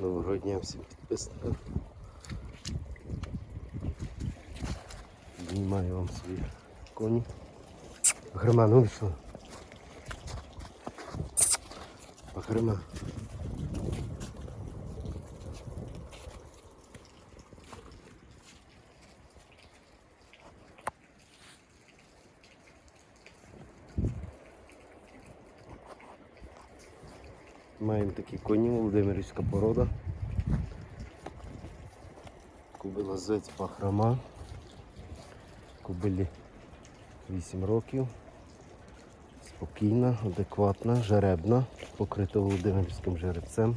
Доброго дня всім підписникам. Знімаю вам свої коні. Грима, ну вийшло. Грима. Маємо такі коні, Володимирівська порода. Кубила зець пахрама. Кубилі 8 років. Спокійна, адекватна, жеребна, покрита Володимирським жеребцем.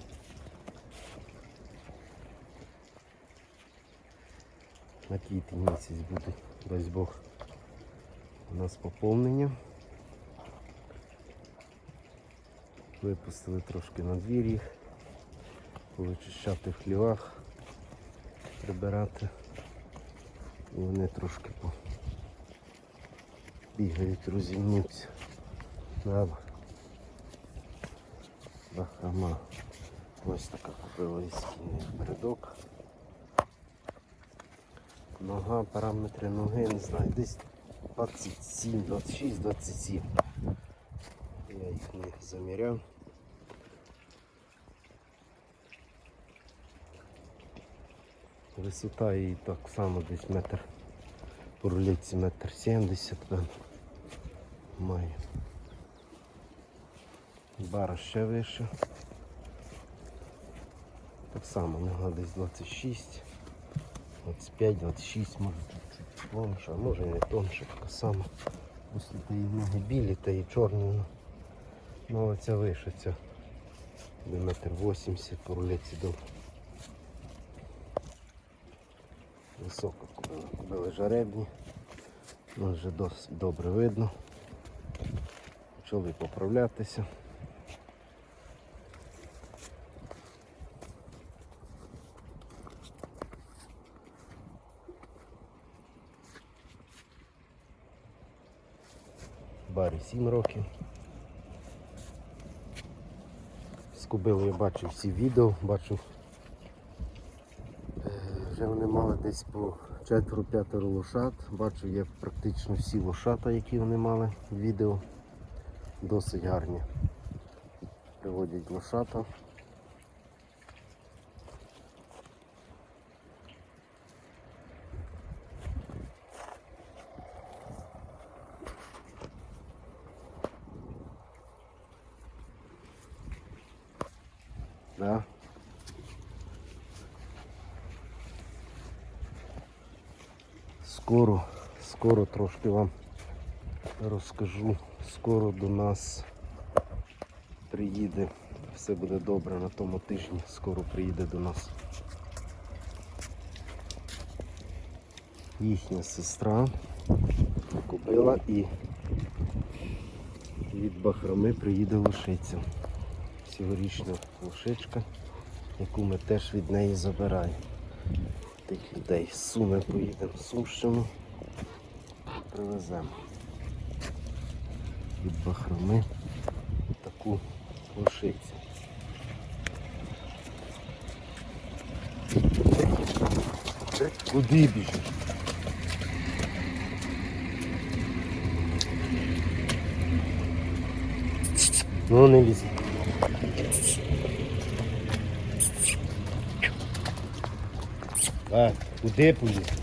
На квітень місяць буде, дасть Бог, у нас поповнення. Випустили трошки на двір їх, повичищати в хлівах, прибирати. І вони трошки бігають, розімнються. Да. Бахрома. Ось така купила іскійний передок. Нога, параметри ноги, не знаю, десь 27, 26, 27. Я їх не заміряв. Висота її так само десь метр по рулетці метр сімдесят. Має. Бара ще вище. Так само, нога десь 26, 25, 26, може чуть тонше, а може не тонше, така сама. Просто її ноги білі та і чорні. Ну але ця вище, ця метр 80 по рулетці до купили. Купили жаребні. Ну, вже досить добре видно. Почали поправлятися. Барі 7 років. З я бачу всі відео, бачив. Е, Вже вони мали десь по четверо-п'ятеро лошад. Бачу, є практично всі лошата, які вони мали в відео. Досить гарні. Приводять лошата. Да. Скоро, скоро трошки вам розкажу. Скоро до нас приїде, все буде добре на тому тижні, скоро приїде до нас їхня сестра купила і від Бахроми приїде лошиця. Цьогорічна лошичка, яку ми теж від неї забираємо. Тих людей з Суми поїдемо в Сумщину, привеземо від Бахроми таку лошицю. Куди біжиш? Ну не лізь. А, куди поліз?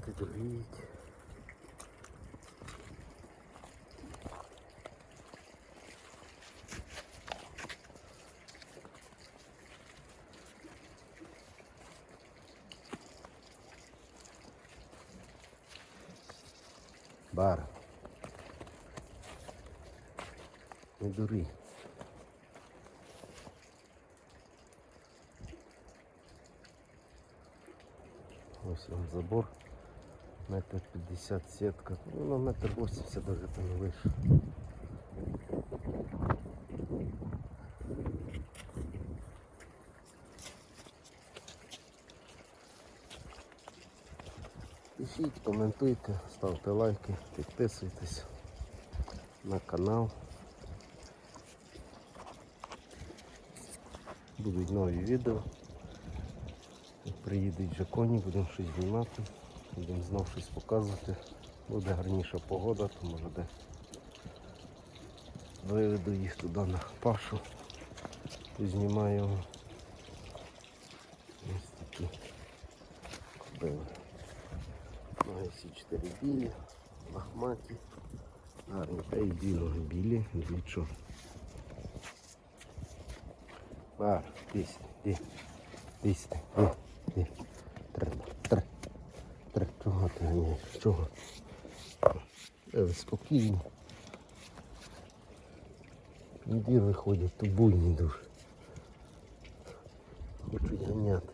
тут гнить. Бар. Не дури. Ось він забор. Метр п'ятдесят сітка. Ну, на метр восемьдесят даже там вийшов. Пишіть, коментуйте, ставте лайки, підписуйтесь на канал. Будуть нові відео. Приїдуть вже будемо щось знімати, будемо знов щось показувати. Буде гарніша погода, то може де виведу їх туди на пашу. Знімаю ось такі кобили. Маю всі чотири білі, лахматі, гарні, та й білого білі, дві чорні. Бар, десь, де, десь, де, де. Треба, треба. Чого ти ганяєш? Чого? Е, спокійно. Двір виходять, то буйні дуже. Хочуть ганяти.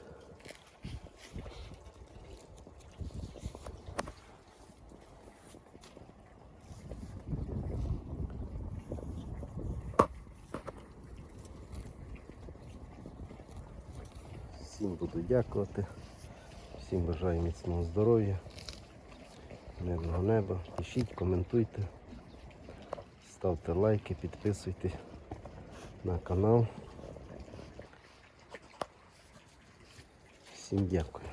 Всім буду дякувати. Всім бажаю міцного здоров'я, мирного неба. Пишіть, коментуйте, ставте лайки, підписуйтесь на канал. Всім дякую.